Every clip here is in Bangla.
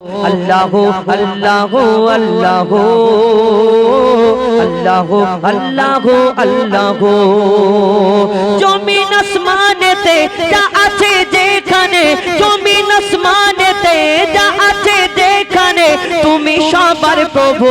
আল্লাহ আল্লাহ আল্লাহ আল্লাহ আল্লাহ আল্লাহ। জমিন আসমানেতে যা আছে যেখানে, জমিন আসমানেতে যা আছে যেখানে, তুমি সবার প্রভু।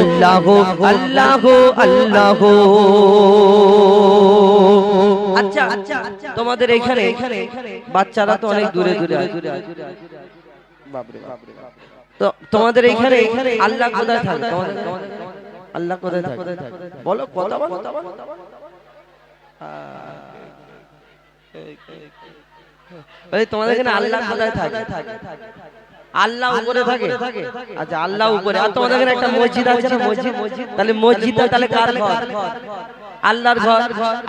আল্লাহ আল্লাহ আল্লাহ। আচ্ছা আচ্ছা তোমাদের এখানে বাচ্চারা তো অনেক দূরে দূরে আছে। তো তোমাদের এখানে আল্লাহ কোথায় থাকে আল্লাহ কোথায় থাকে বলো কথা বলো। বলি, তোমাদের এখানে আল্লাহ কোথায় থাকে আল্লাহ উপরে থাকে। আচ্ছা আল্লাহ উপরে। আর তোমাদের এখানে একটা মসজিদ আছে না মসজিদ তাহলে মসজিদ তাহলে কার ঘর? আল্লাহর ঘর?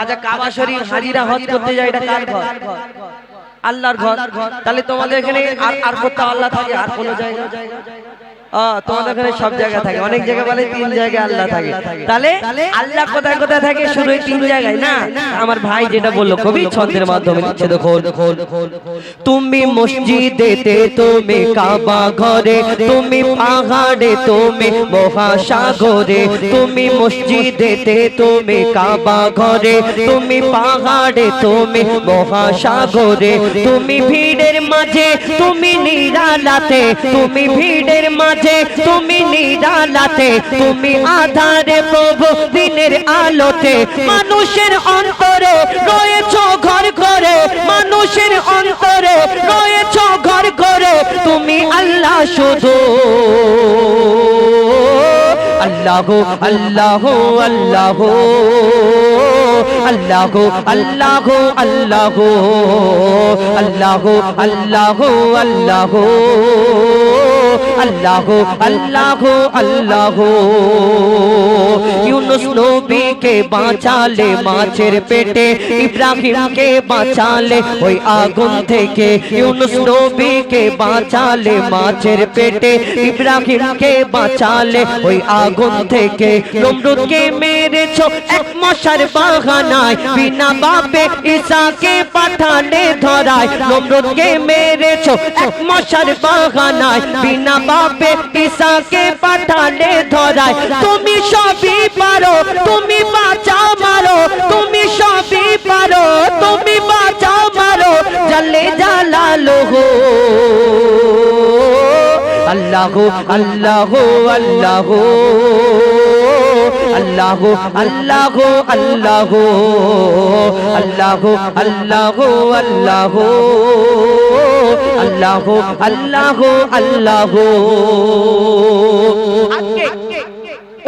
আচ্ছা কাবা শরীফ হাজিরা হজ করতে যায় এটা কার ঘর? আল্লাহর ঘর। তাহলে তোমাদের এখানে আর আর কোথাও আল্লাহ থাকে আর কোনো জায়গা ও তোমাদের এখানে সব জায়গায় থাকে অনেক জায়গায় বলে তিন জায়গায় আল্লাহ থাকে তাহলে আল্লাহ কোথায় কোথায় থাকে শুধু তিন জায়গায় না আমার ভাই যেটা বলল কবি ছন্দের মাধ্যমে লিখছে দেখো তুমি মসজিদেতে তুমি কাবা ঘরে তুমি পাহাড়ে তুমি মহাসাগরে তুমি মসজিদেতে তুমি কাবা ঘরে তুমি পাহাড়ে তুমি মহাসাগরে তুমি ভিড়ের মাঝে তুমি নিরালাতে তুমি ভিড়ের মাঝে তুমি নিরালাতে তুমি আধারে প্রভু, দিনের আলোতে। মানুষের অন্তরে রয়েছ ঘর ঘরে মানুষের অন্তরে রয়েছ ঘর ঘরে তুমি আল্লাহ শুধু। আল্লাহ আল্লাহ আল্লাহ আল্লাহ আল্লাহ আল্লাহ আল্লাহ আল্লাহ আল্লাহ আল্লাহ আল্লাহ আল্লাহ ইউনুস নবীকে বাঁচালে মাছের পেটে ইব্রাহিমকে বাঁচালে ওই আগুন থেকে ইউনুস নবীকে বাঁচালে মাছের পেটে ইব্রাহিমকে বাঁচালে ওই আগুন থেকে নমরুদকে মেরেছো এক মশার বাহানায় বিনা বাপে ঈসাকে পাঠালে ধরায় নমরুদকে মেরেছো এক মশার বাহানায় বিনা না বাপে ঈশাকে পাঠালে ধরায় তুমি সবই পারো তুমি বাঁচা মারো তুমি সবই পারো তুমি বাঁচা মারো জলে জালালো হো আল্লাহ আল্লাহ আল্লাহ अल्लाह अल्लाह अल्लाह अल्लाह अल्लाह अल्लाह আল্লাহ আল্লাহ আল্লাহ। আজকে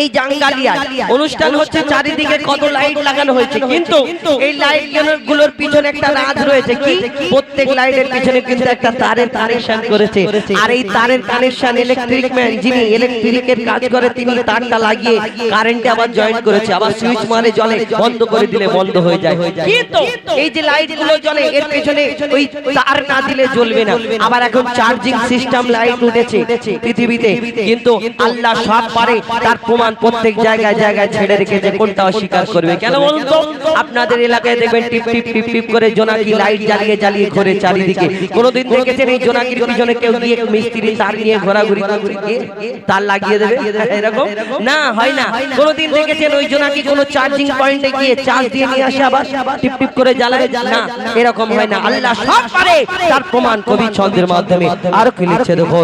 এই জাঙ্গালিয়া অনুষ্ঠান হচ্ছে চারিদিকে কত লাইট লাগানো হয়েছে। কিন্তু এই লাইটগুলোর পিছনে একটা রাজ রয়েছে। কি? প্রত্যেক লাইটের পিছনে কিন্তু একটা তারের কানেকশন করেছে। আর এই তারের কানেকশন ইলেকট্রিক ম্যান যিনি ইলেকট্রিকের কাজ করে তিনি তারটা লাগিয়ে কারেন্টে আবার জয়েন করেছে। আবার সুইচ মারে জলে বন্ধ করে দিলে বন্ধ হয়ে যায়। কিন্তু এই যে লাইটগুলো জ্বলে এর পেছনে ওই তার না দিলে জ্বলবে না। আবার এখন চার্জিং সিস্টেম লাইট উঠেছে পৃথিবীতে কিন্তু আল্লাহ সব পারে তার প্রমাণ প্রত্যেক জায়গায় জায়গায় ছেড়ে রেখেছে কোনটা অস্বীকার করবে? কেন বলুন তো? আপনাদের এলাকায় দেখবেন টিপ টিপ টিপ টিপ করে জোনাকি লাইট জ্বালিয়ে জ্বালিয়ে ঘোরে চারিদিকে। কোনোদিন দেখেছেন এই জোনাকির পিছনে কেউ গিয়ে মিস্ত্রি তার নিয়ে ঘোরাঘুরি করছে? তার লাগিয়ে দেবে? এরকম? না হয় না। কোনোদিন দেখেছেন ওই জোনাকি কোনো চার্জিং পয়েন্টে গিয়ে চার্জ দিয়ে নিয়ে আসে আবার? টিপ টিপ করে জ্বালায় না এরকম হয় না। আল্লাহ সব পারে। তার প্রমাণ কবি ছন্দের মাধ্যমে। আর কি লিখছে দেখো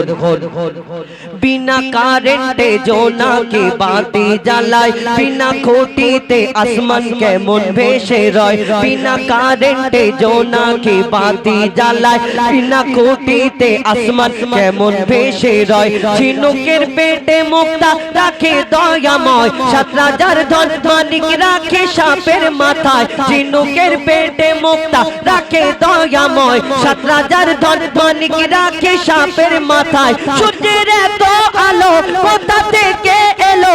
বিনা কারেন্টে জোনাকি বাতি জ্বালায় বিনা খুঁটিতে আসমান কেমন ভেসে রয়, বিনা কারেন্টে জোনাকি বাতি জ্বালায় বিনা খুঁটিতে আসমান কেমন ভেসে রয়, ঝিনুকের পেটে মুক্তা রাখে দয়াময়, সাত রাজার ধন মালিক রাখে সাপের মাথায়, ঝিনুকের পেটে মুক্তা রাখে দয়াময়, সাত রাজার ধন মালিক রাখে সাপের মাথায়, সূর্যের এত আলো কোথা থেকে এলো?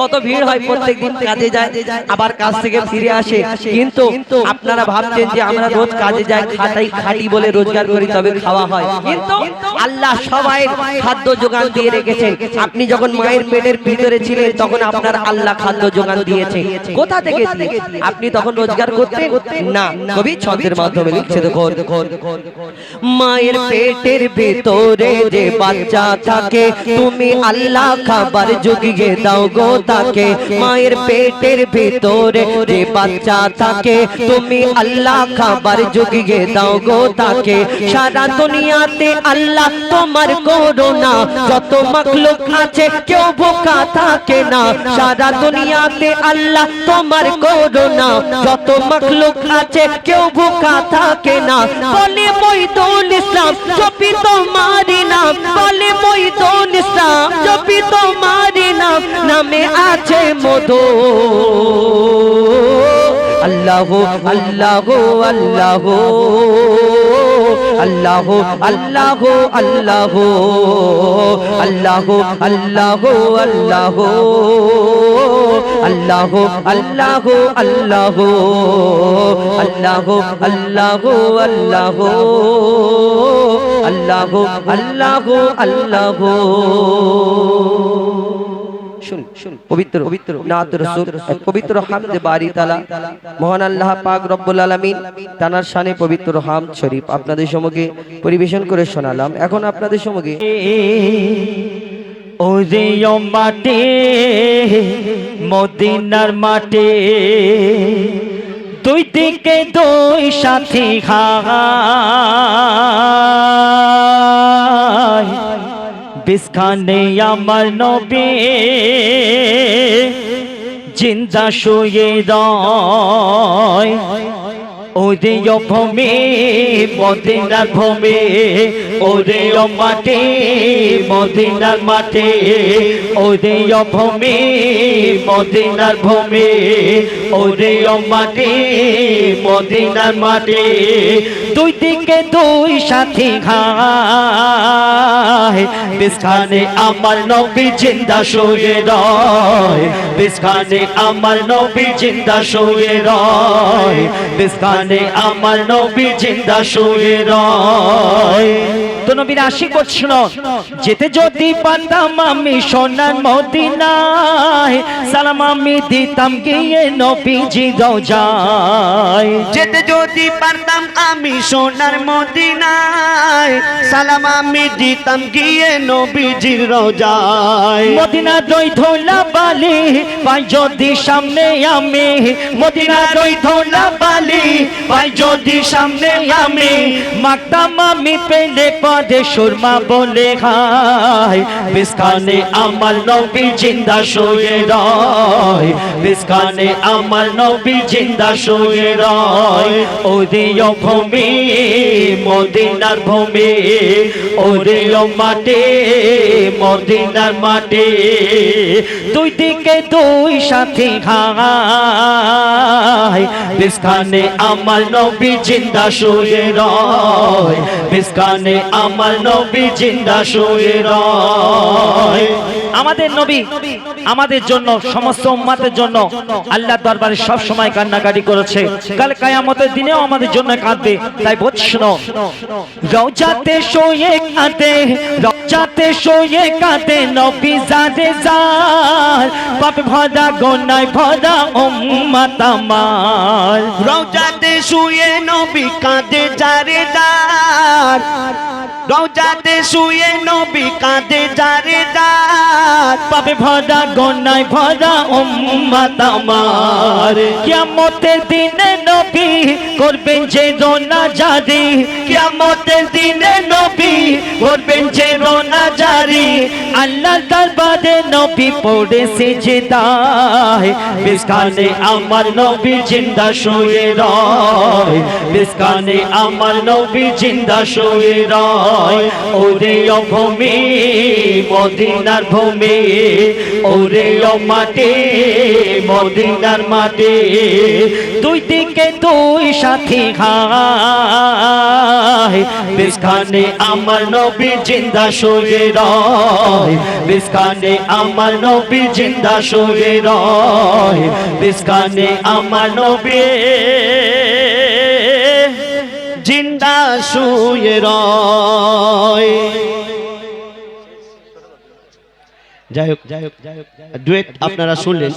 কত ভিড় হয় প্রত্যেকদিন কাজে যায়। আবার কাজ থেকে ফিরে আসে। কিন্তু আপনারা ভাবছেন যে আমরা রোজ কাজে যাই খাটাই খাটি বলে রোজগার করি তবে খাওয়া হয়। কিন্তু আল্লাহ সবাই খাদ্য যোগান দিয়ে রেখেছেন। আপনি যখন মায়ের পেটের ভিতরে ছিলেন তখন আপনার আল্লাহ খাদ্য যোগান দিয়েছে কোথা থেকে আপনি তখন রোজগার করতে না কবি ছন্দের মাধ্যমে লিখছে দেখো মায়ের পেটের ভিতরে যে বাচ্চা থাকে তুমি আল্লাহ খাবার জুগিয়ে দাও গো তাকে, মায়ের পেটের ভিতরে যে বাচ্চা থাকে, তুমি আল্লাহ খাবার জুগিয়ে দাও গো তাকে। সারা দুনিয়াতে আল্লাহ তোমার করোনা যত মখলুক আছে কেউ ভোকা থাকে না। সারা দুনিয়াতে আল্লাহ তোমার করোনা যত মখলুক আছে কেউ ভোকা থাকে না। বলে মইদুল ইসলাম জপি তোমারি নাম বলে তোমারি নাম আছে মধু। আল্লাহ আল্লাহ আল্লাহ। আল্লাহ আল্লাহ আল্লাহ। আল্লাহ আল্লাহ আল্লাহ। আল্লাহ আল্লাহ আল্লাহ। আল্লাহ আল্লাহ আল্লাহ। আল্লাহ আল্লাহ আল্লাহ। শুন শুন। পবিত্র পবিত্র নাত রাসূল পবিত্র হামদে বারি তাআলা মহান আল্লাহ পাক রব্বুল আলামিন তানার শানে পবিত্র হাম শরীফ আপনাদের সম্মুখে পরিবেশন করে শোনালাম। এখন আপনাদের সম্মুখে ওরে মাটি মদিনার মাটি দুই দিকে দুই সাথী খায়। বিস্খানে আমার নবী জিন্দা শুয়ে রয়। ওরে ভূমি মদিনার ভূমি ওরে মাটি মদিনার মাটি ওরে ভূমি মদিনার ভূমি ওরে মাটি মদিনার মাটি দুই দিকে দুই সাথী ঘায় বিস্খানে আমার নবী জিন্দা শুয়ে রয়। বিস্খানে আমার নবী জিন্দা শুয়ে রয়। বিস্খানে আমার নবী জিন্দা শুয়ে রয়। নবীর আশিক করছিল যেতে যদি পারতাম আমি সোনার মদিনায় সালাম আমি দিতাম গিয়ে নবীজি যায় যেতে যদি পারতাম আমি সোনার মদিনায় সালাম আমি দিতাম গিয়ে নবীজির রোজায় মদিনা দই ধোলা বালি পাই যদি সামনে আমি মদিনা দই ধোলা বালি পাই যদি সামনে আমি মাকতাম আমি পেলে পদে সুরমা বলে খাই বিস্কানে আমার নবী জিন্দা শুয়ে রয়, বিস্কানে আমার নবী জিন্দা শুয়ে রয়, ওদিও ভূমি, মদিনার ভূমি, ওদিও মাটি, মদিনার মাটি, দুই দিকে দুই সাথী খায় বিস্কানে আমার নবী জিন্দা শুয়ে রয়, বিস্কানে আমার নবী জিন্দা শুয়ে রয়। আমাদের নবী, আমাদের জন্য, সমস্ত উম্মাতের জন্য আল্লাহ দরবারে সব সময় কান্নাকাটি করেছে। কাল কায়ামতের দিনেও আমাদের জন্য কাঁদবে। তাই বলছিল রওজাতে শোয়ে কাঁদে, রওজাতে শোয়ে কাঁদে নবী জাদে জার পাপ ভরা গোনায় ভরা উম্মাত আমার। রওজাতে শুয়ে নবী কাঁদে যারে দার রওজাতে শুয়ে নবী কাঁদে যারে দার পাবে ভরা গনায় ভরা উম্মাত আমার। কিয়ামতের দিনে নবী করবেন যে রোনা জারি কিয়ামতের দিনে নবী করবেন যে রোনা জারি। আল্লাহ দরবারে নবী পড়ে সেজদায়। বিস্কানে আমার নবী জিন্দা শুয়ে রয়। বিস্কানে আমার নবী জিন্দা শুয়ে রয়। ওরে ভূমি, মদিনার ভূমি। ওরে মাটি, মদিনার মাটি। দুই দিকে দুই সাথী খায় বিস্কানে আমার নবী জিন্দা শুয়ে রয়। আমার নবী জিন্দা শুয়ে রয়। বিস্কানে আমার নবী জিন্দা শুয়ে রয়। যাই হোক যাই হোক ডুয়েট আপনারা শুনলেন।